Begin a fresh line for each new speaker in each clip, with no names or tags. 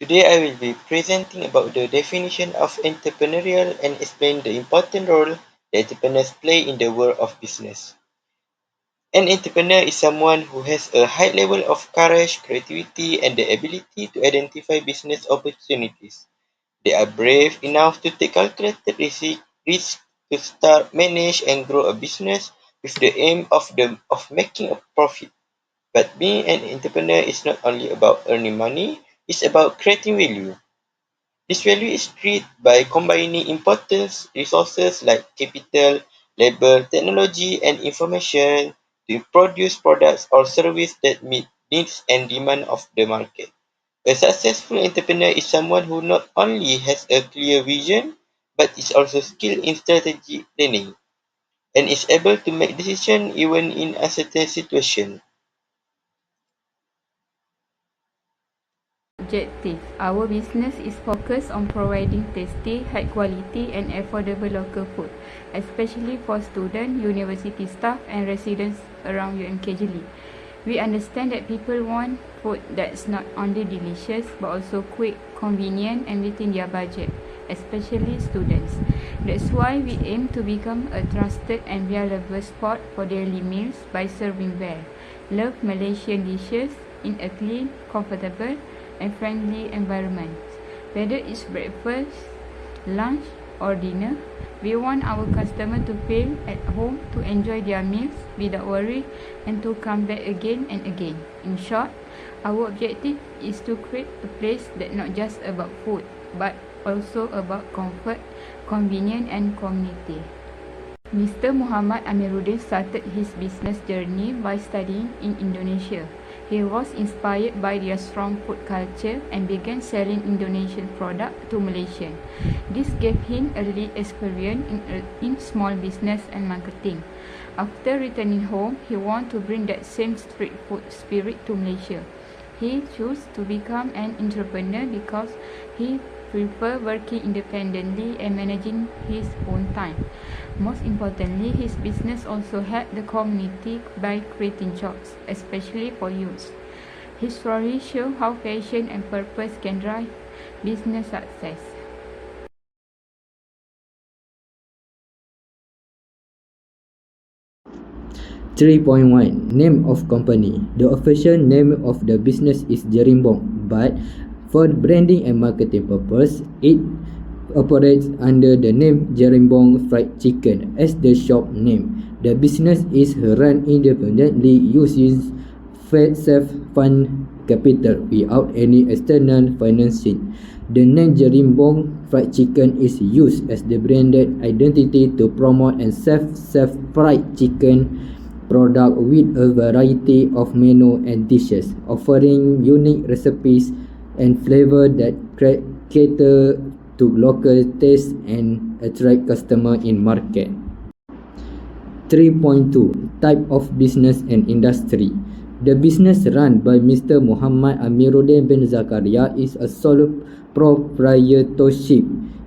Today I will be presenting about the definition of entrepreneurial and explain the important role that entrepreneurs play in the world of business. An entrepreneur is someone who has a high level of courage, creativity, and the ability to identify business opportunities. They are brave enough to take calculated risks to start, manage, and grow a business with the aim of, the, of making a profit. But being an entrepreneur is not only about earning money, it's about creating value. This value is created by combining important resources like capital, labor, technology, and information to produce products or services that meet needs and demand of the market. A successful entrepreneur is someone who not only has a clear vision, but is also skilled in strategic planning and is able to make decisions even in uncertain situations.
Objective Our business is focused on providing tasty, high quality and affordable local food, especially for students, university staff and residents around UMKJLE. We understand that people want food that's not only delicious but also quick, convenient and within their budget, especially students. That's why we aim to become a trusted and reliable spot for daily meals by serving well, love Malaysian dishes in a clean, comfortable and friendly environment. Whether it's breakfast, lunch, or dinner, we want our customer to feel at home to enjoy their meals without worry and to come back again and again. In short, our objective is to create a place that not just about food but also about comfort, convenience and community. Mr. Muhammad Amiruddin started his business journey by studying in Indonesia. He was inspired by their strong food culture and began selling Indonesian products to Malaysians. This gave him early experience in, uh, in small business and marketing. After returning home, he wanted to bring that same street food spirit to Malaysia. He chose to become an entrepreneur because he prefer working independently and managing his own time. Most importantly, his business also helped the community by creating jobs, especially for youth. His story shows how passion and purpose can drive business success.
Three point one Name of company The official name of the business is Jerimbong but for branding and marketing purpose it operates under the name Jerimbong Fried Chicken as the shop name. The business is run independently using self-fund capital without any external financing. The name Jerimbong Fried Chicken is used as the branded identity to promote and sell self-fried chicken product with a variety of menu and dishes, offering unique recipes and flavor that cater to local taste and attract customer in market. 3.2 Type of business and industry The business run by Mr. Muhammad Amiruddin bin Zakaria is a sole proprietorship.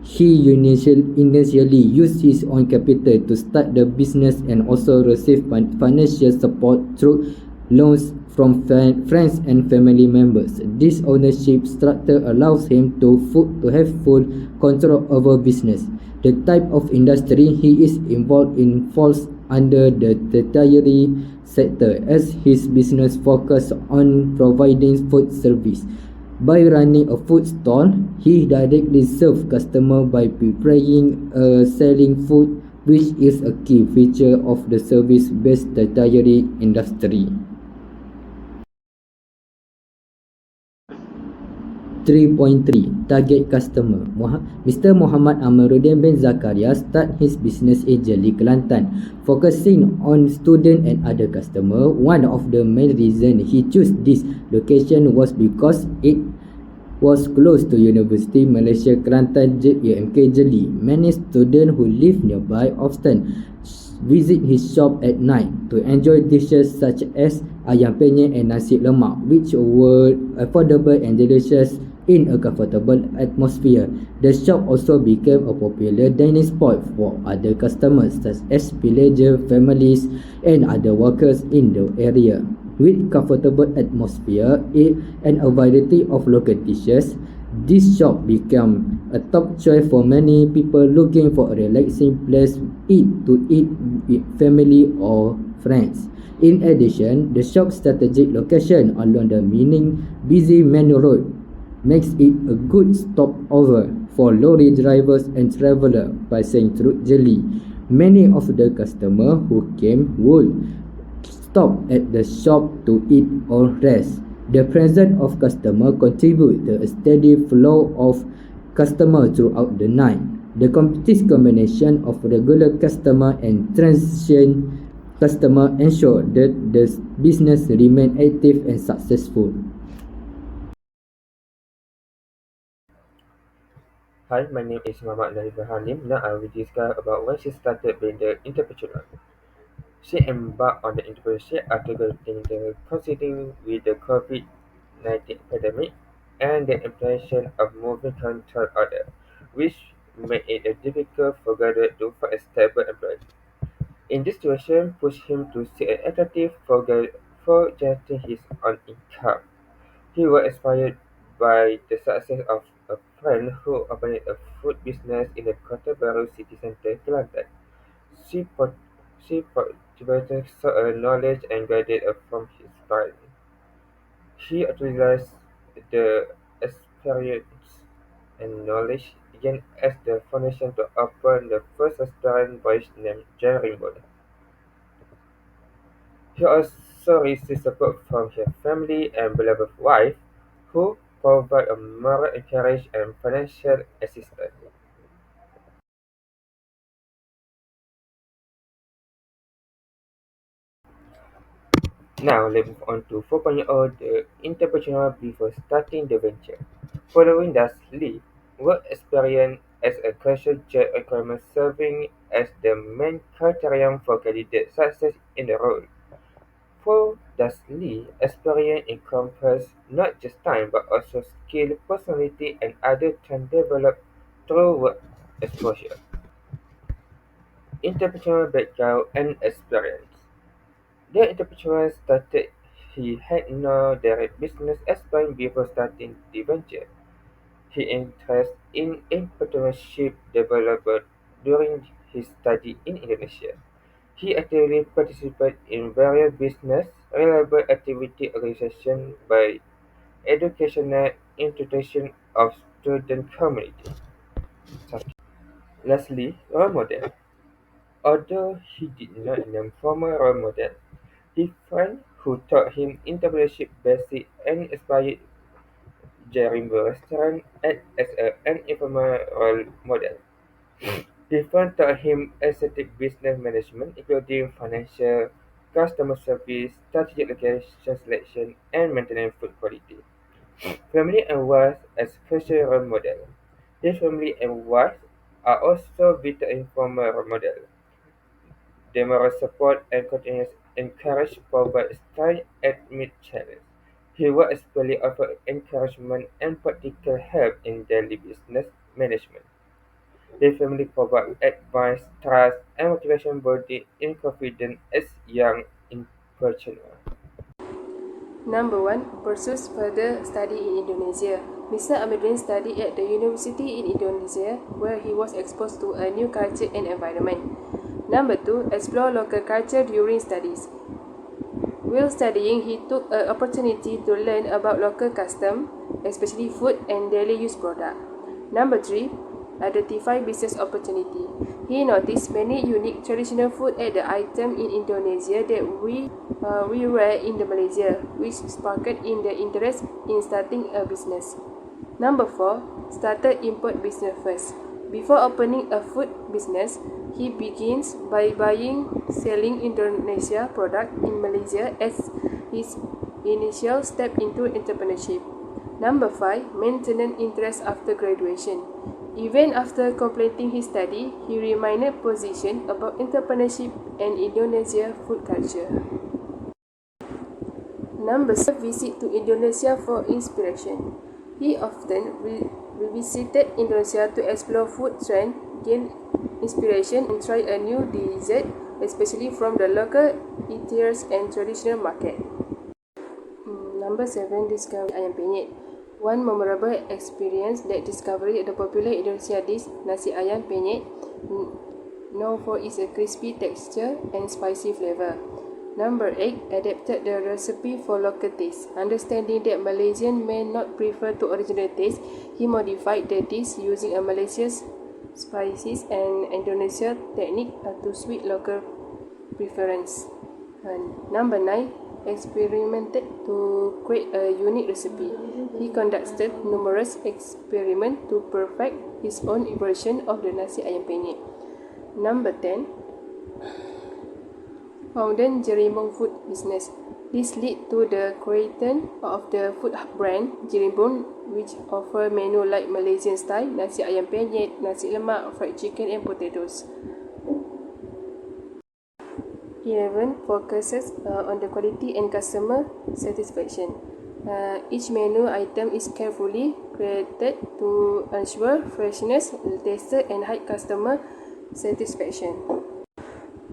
He initially used his own capital to start the business and also received financial support through loans from friends and family members. This ownership structure allows him to, to have full control over business. The type of industry he is involved in falls under the tertiary sector as his business focuses on providing food service. By running a food stall, he directly serves customer by preparing uh, selling food which is a key feature of the service-based tertiary industry. 3.3 Target Customer Mr. Muhammad Amaruddin bin Zakaria start his business in Jeli, Kelantan, focusing on student and other customer. One of the main reason he chose this location was because it was close to University Malaysia Kelantan UMK Jeli. Many students who live nearby often visit his shop at night to enjoy dishes such as ayam penyet and nasi lemak which were affordable and delicious in a comfortable atmosphere. The shop also became a popular dining spot for other customers such as villager families and other workers in the area. With comfortable atmosphere and a variety of local dishes, This shop became a top choice for many people looking for a relaxing place eat to eat with family or friends. In addition, the shop's strategic location along the meaning busy main road makes it a good stopover for lorry drivers and travelers passing through Jeli. Many of the customers who came would stop at the shop to eat or rest. The presence of customer contribute to a steady flow of customer throughout the night. The com- this combination of regular customer and transient customer ensure that the business remain active and successful.
Hi, my name is Muhammad Naif Halim. Now I will discuss about when she started being the entrepreneur. She embarked on the entrepreneurship after getting the coinciding with the COVID-19 pandemic and the implementation of moving control order, which made it difficult for graduates to find a stable employment. In this situation, pushed him to seek an alternative for, for generating his own income. He was inspired by the success of friend who opened a food business in the Baru city centre, Kelantan. She, she cultivated a knowledge and guided her from his friend. She utilized the experience and knowledge again as the foundation to open the first restaurant by named Jerimbol. He also received support from her family and beloved wife, who provide a moral encouragement and financial assistance. Now let's move on to 4.0 the entrepreneur before starting the venture. Following Das Lee work experience as a casual job requirement serving as the main criterion for candidate success in the role. For Das Lee, experience encompass not just time but also skill, personality, and other can developed through work exposure. Entrepreneurial background and experience. The entrepreneur started he had no direct business experience before starting the venture. His interest in entrepreneurship developed during his study in Indonesia. He actively participated in various business-related activity organizations by educational institutions of student community. Lastly, role model. Although he did not name formal role model, his friend who taught him entrepreneurship basics and inspired Jerimbo Restaurant as an informal role model. Friend taught him aesthetic business management, including financial, customer service, strategic location selection, and maintaining food quality. Family and wife as crucial role model. His family and wife are also vital informal role model. Their moral support and continuous encouragement provide strength amid challenge. He will especially offer encouragement and practical help in daily business management. Their family provide advice, trust, and motivation building in confidence as young entrepreneurs.
Number 1. Pursues further study in Indonesia. Mr. Amiruddin studied at the university in Indonesia where he was exposed to a new culture and environment. Number 2. Explore local culture during studies. While studying, he took an opportunity to learn about local custom, especially food and daily use product. Number 3. Identify business opportunity. He noticed many unique traditional food at the item in Indonesia that we uh, we rare in the Malaysia, which sparked in the interest in starting a business. Number 4. Started import business first. Before opening a food business, he begins by buying selling Indonesia product in Malaysia as his initial step into entrepreneurship. Number 5. Maintenance interest after graduation. Even after completing his study, he remained position about entrepreneurship and Indonesia food culture. Number 6. Visit to Indonesia for inspiration. He often re- revisited Indonesia to explore food trend, gain inspiration, and try a new dessert, especially from the local eateries and traditional market. Hmm, Number 7. Discover ayam penyet. One memorable experience that discovery the popular Indonesia dish nasi ayam penyet, known for its crispy texture and spicy flavor. Number 8. Adapted the recipe for local taste. Understanding that Malaysian may not prefer to original taste, he modified the dish using a Malaysian spices and Indonesia technique to suit local preference. And number 9 experimented to create a unique recipe. He conducted numerous experiments to perfect his own version of the nasi ayam penyet. Number 10 founded Jerimbun food business. This led to the creation of the food brand Jerimbun which offer menu like Malaysian style, nasi ayam penyet, nasi lemak, fried chicken and potatoes. 11 focuses uh, on the quality and customer satisfaction. Uh, each menu item is carefully created to ensure freshness, taste, and high customer satisfaction.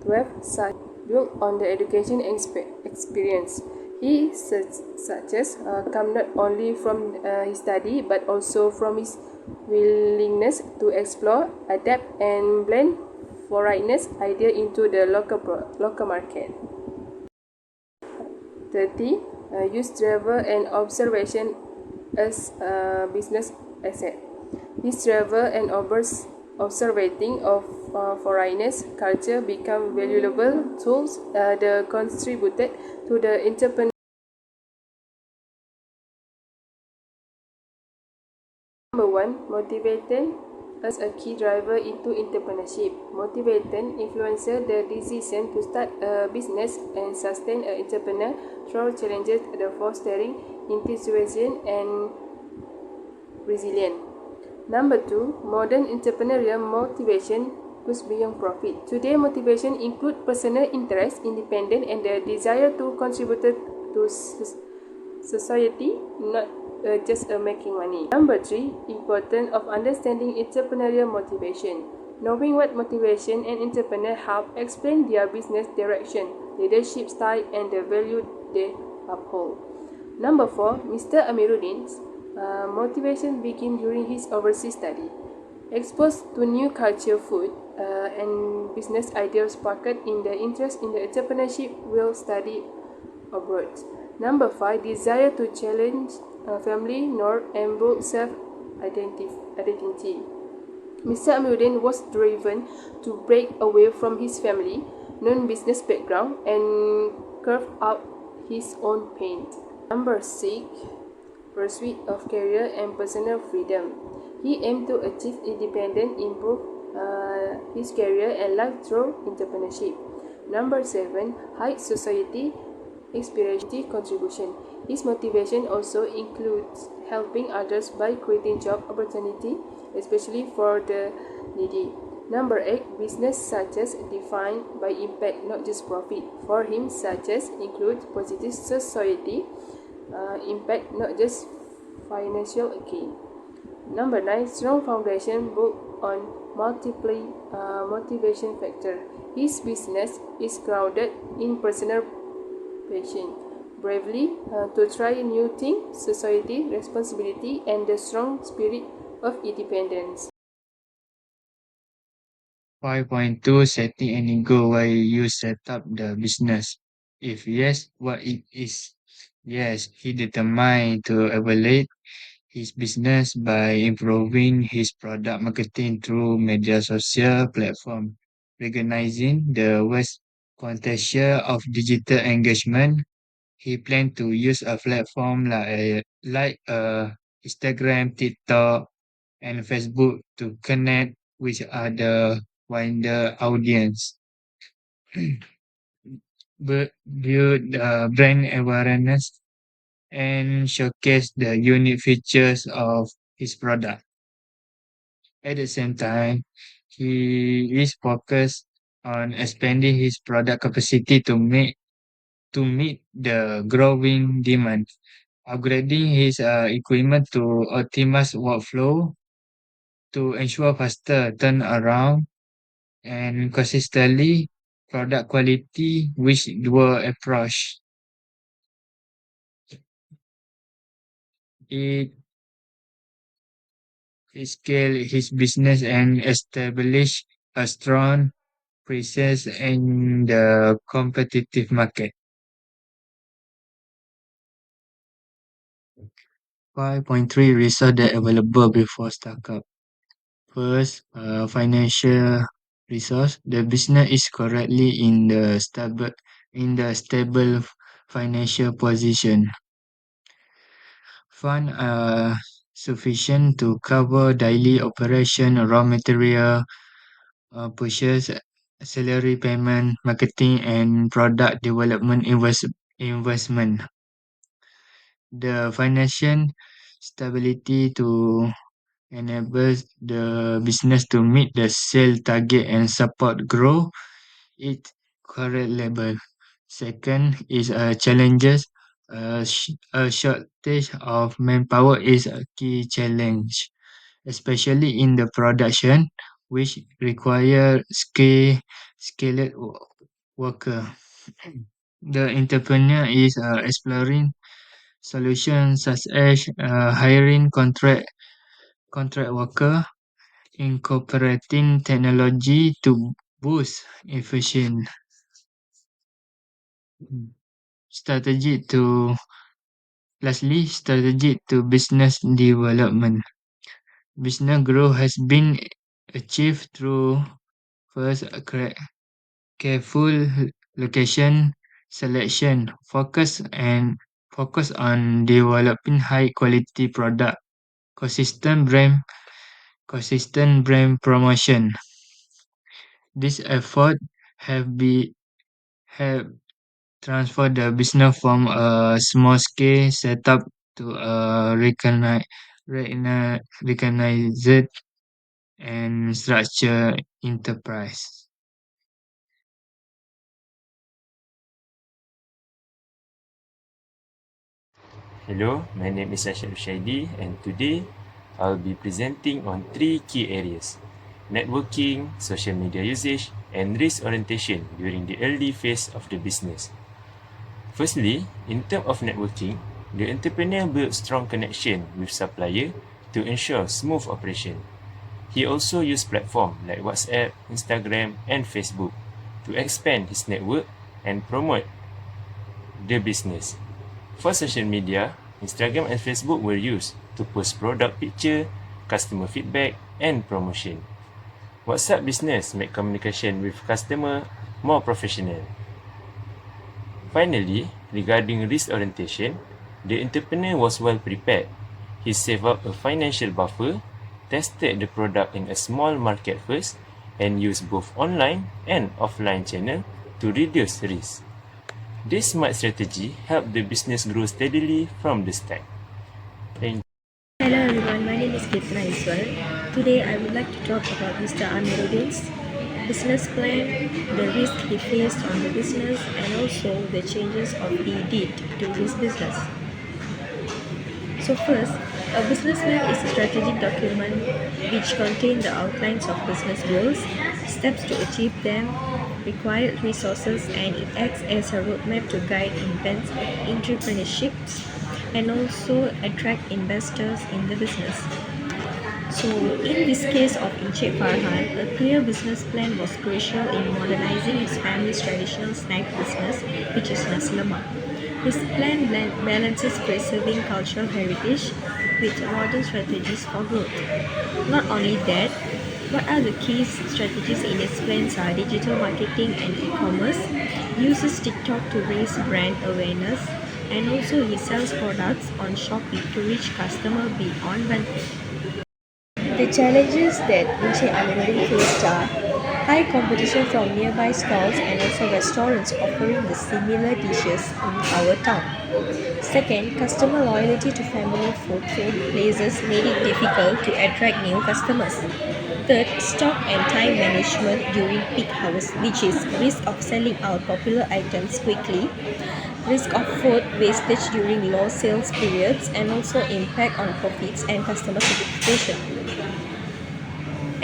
12 such built on the education experience. He success uh, come not only from uh, his study but also from his willingness to explore, adapt, and blend foreigners idea into the local local market. 30. Uh, use travel and observation as a business asset. This travel and observing of uh, foreigners culture become valuable tools uh, that contributed to the entrepreneur. Number one, motivating as a key driver into entrepreneurship. Motivating influencer the decision to start a business and sustain an entrepreneur through challenges the fostering enthusiasm and resilience. Number two, modern entrepreneurial motivation goes beyond profit. Today, motivation include personal interest, independence, and the desire to contribute to society, not uh, just uh, making money. Number three, importance of understanding entrepreneurial motivation. Knowing what motivation and entrepreneur have explain their business direction, leadership style, and the value they uphold. Number four, Mr. Amiruddin's uh, motivation began during his overseas study. Exposed to new culture, food, uh, and business ideas sparked in the interest in the entrepreneurship will study abroad. Number five, desire to challenge family nor and build self identity. Mr. Amiruddin was driven to break away from his family, non-business background, and carve out his own path. Number six, pursuit of career and personal freedom. He aimed to achieve independence, improve uh, his career and life through entrepreneurship. Number seven, high society experience contribution. His motivation also includes helping others by creating job opportunity, especially for the needy. Number 8. Business success defined by impact, not just profit. For him, success includes positive society uh, impact, not just financial gain. Number 9. Strong foundation built on multiple uh, motivation factor. His business is grounded in personal passion bravely uh, to try new things, society, responsibility, and the strong spirit of independence.
5.2 Setting any goal while you set up the business. If yes, what it is? Yes, he determined to evaluate his business by improving his product marketing through media social platform, recognizing the vast potential of digital engagement he planned to use a platform like like uh, Instagram, TikTok, and Facebook to connect with other wider audience. Build the brand awareness and showcase the unique features of his product. At the same time, he is focused on expanding his product capacity to make to meet the growing demand, upgrading his uh, equipment to optimize workflow to ensure faster turnaround and consistently product quality which were approach. It He scaled his business and established a strong presence in the competitive market. Five point three resource that available before startup. First, uh, financial resource. The business is currently in the stable in the stable financial position. Fund are sufficient to cover daily operation, raw material uh, purchase, salary payment, marketing, and product development invest, investment. The financial stability to enable the business to meet the sale target and support growth its current level. Second is uh, challenges. Uh, a shortage of manpower is a key challenge, especially in the production, which require skill, skilled wo- worker. The entrepreneur is uh, exploring solutions such as uh, hiring contract contract worker, incorporating technology to boost efficient strategy to lastly strategy to business development. Business growth has been achieved through first cre- careful location selection, focus and focus on developing high quality product, consistent brand consistent brand promotion. This effort have be have transferred the business from a small scale setup to a recogni- recogni- recognized and structured enterprise.
Hello, my name is Ashad Shaidi and today I'll be presenting on three key areas networking, social media usage, and risk orientation during the early phase of the business. Firstly, in terms of networking, the entrepreneur builds strong connection with supplier to ensure smooth operation. He also used platforms like WhatsApp, Instagram, and Facebook to expand his network and promote the business. For social media, Instagram and Facebook were used to post product picture, customer feedback, and promotion. WhatsApp business make communication with customer more professional. Finally, regarding risk orientation, the entrepreneur was well prepared. He saved up a financial buffer, tested the product in a small market first, and used both online and offline channel to reduce risk. This smart strategy helped the business grow steadily from the start. Thank
Hello everyone, my name is Kirtana Iswal. Today I would like to talk about Mr. Amiruddin's business plan, the risk he faced on the business, and also the changes of he did to his business. So first, a business plan is a strategic document which contains the outlines of business goals, steps to achieve them, required resources, and it acts as a roadmap to guide entrepreneurships and also attract investors in the business. So, in this case of Encik Farhan, a clear business plan was crucial in modernizing his family's traditional snack business, which is nasi lemak. His plan balances preserving cultural heritage with modern strategies for growth. Not only that, what are the key strategies in his plans are digital marketing and e-commerce, uses TikTok to raise brand awareness, and also he sells products on Shopee to reach customer beyond Bangkok. The challenges that Encik Amiruddin faced are high competition from nearby stalls and also restaurants offering the similar dishes in our town. Second, customer loyalty to family food food places made it difficult to attract new customers. Third, stock and time management during peak hours, which is risk of selling out popular items quickly, risk of food wastage during low sales periods, and also impact on profits and customer satisfaction.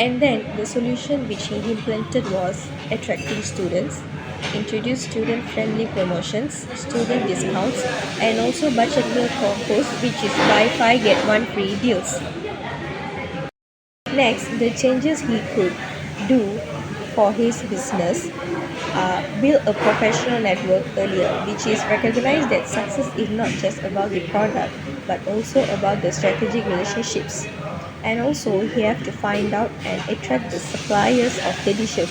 And then the solution which he implemented was attracting students, introduce student friendly promotions, student discounts, and also budget meal combos, which is buy 5 get 1 free deals. Next, the changes he could do for his business uh, build a professional network earlier, which is recognize that success is not just about the product, but also about the strategic relationships. And also, he have to find out and attract the suppliers of the dishes.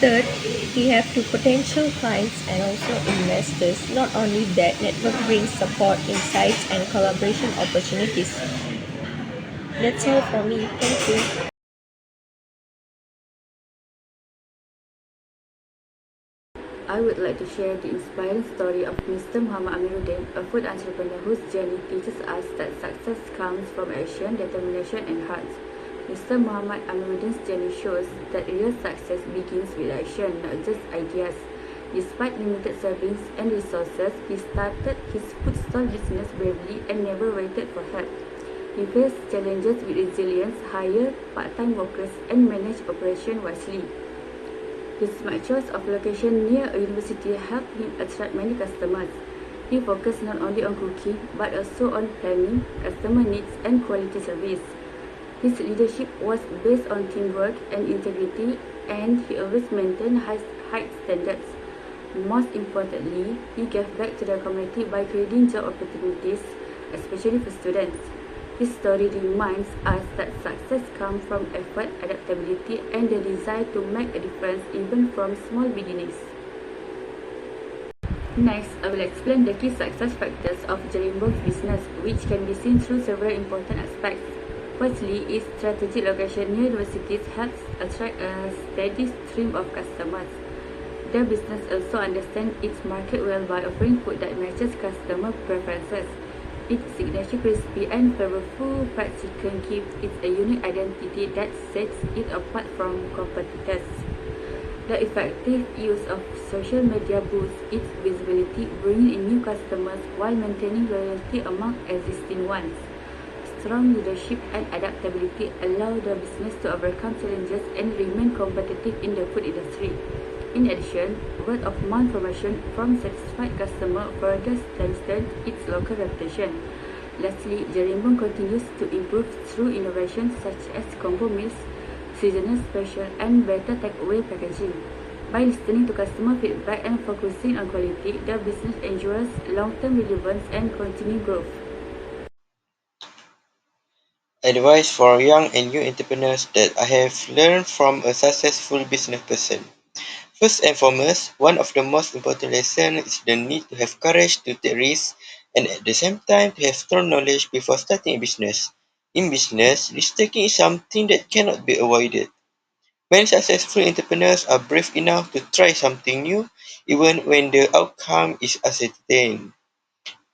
Third, he have to potential clients and also investors. Not only that, network brings support, insights, and collaboration opportunities. That's all from me. Thank you.
I would like to share the inspiring story of Mr. Muhammad Amiruddin, a food entrepreneur whose journey teaches us that success comes from action, determination, and heart. Mr. Muhammad Amiruddin's journey shows that real success begins with action, not just ideas. Despite limited savings and resources, he started his food stall business bravely and never waited for help. He faced challenges with resilience, hired part-time workers, and managed operation wisely. His smart choice of location near a university helped him attract many customers. He focused not only on cooking but also on planning, customer needs, and quality service. His leadership was based on teamwork and integrity, and he always maintained high, high standards. Most importantly, he gave back to the community by creating job opportunities, especially for students. This story reminds us that success comes from effort, adaptability, and the desire to make a difference even from small beginnings. Next, I will explain the key success factors of Jerimbong's business, which can be seen through several important aspects. Firstly, its strategic location near universities helps attract a steady stream of customers. The business also understands its market well by offering food that matches customer preferences. Its signature crispy and flavorful fried chicken gives it a unique identity that sets it apart from competitors. The effective use of social media boosts its visibility, bringing in new customers while maintaining loyalty among existing ones. Strong leadership and adaptability allow the business to overcome challenges and remain competitive in the food industry. In addition, word of mouth promotion from satisfied customers further strengthens its local reputation. Lastly, Jerimbong continues to improve through innovations such as combo meals, seasonal special, and better takeaway packaging. By listening to customer feedback and focusing on quality, the business ensures long-term relevance and continued growth.
Advice for young and new entrepreneurs that I have learned from a successful business person. First and foremost, one of the most important lessons is the need to have courage to take risks and at the same time to have strong knowledge before starting a business. In business, risk taking is something that cannot be avoided. Many successful entrepreneurs are brave enough to try something new even when the outcome is uncertain.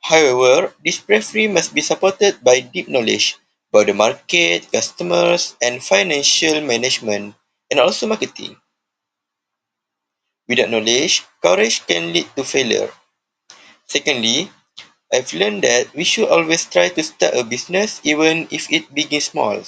However, this bravery must be supported by deep knowledge about the market, customers, and financial management, and also marketing. Without knowledge, courage can lead to failure. Secondly, I've learned that we should always try to start a business even if it begins small.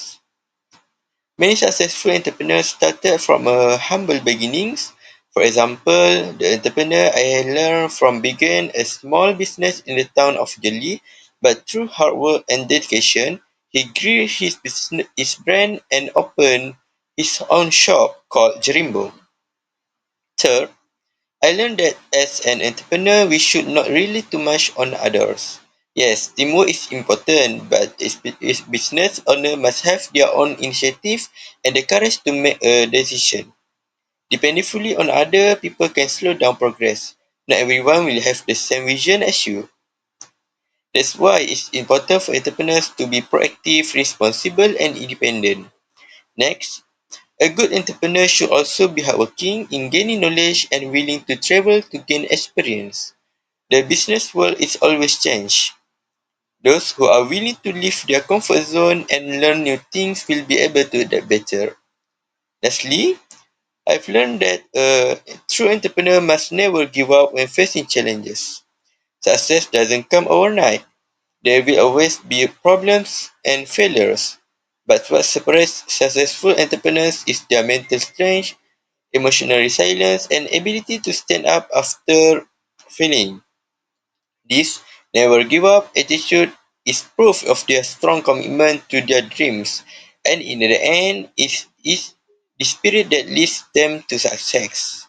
Many successful entrepreneurs started from a humble beginnings. For example, the entrepreneur I learned from began a small business in the town of Jeli, but through hard work and dedication, he grew his business, his brand and opened his own shop called Jerimbong. Third, I learned that as an entrepreneur, we should not rely too much on others. Yes, teamwork is important, but as business owner must have their own initiative and the courage to make a decision. Depending fully on other people can slow down progress. Not everyone will have the same vision as you. That's why it's important for entrepreneurs to be proactive, responsible, and independent. Next, a good entrepreneur should also be hardworking in gaining knowledge and willing to travel to gain experience. The business world is always change. Those who are willing to leave their comfort zone and learn new things will be able to adapt better. Lastly, I've learned that a true entrepreneur must never give up when facing challenges. Success doesn't come overnight. There will always be problems and failures. But what separates successful entrepreneurs is their mental strength, emotional resilience, and ability to stand up after failing. This never give up attitude is proof of their strong commitment to their dreams and in the end, it's, it's the spirit that leads them to success.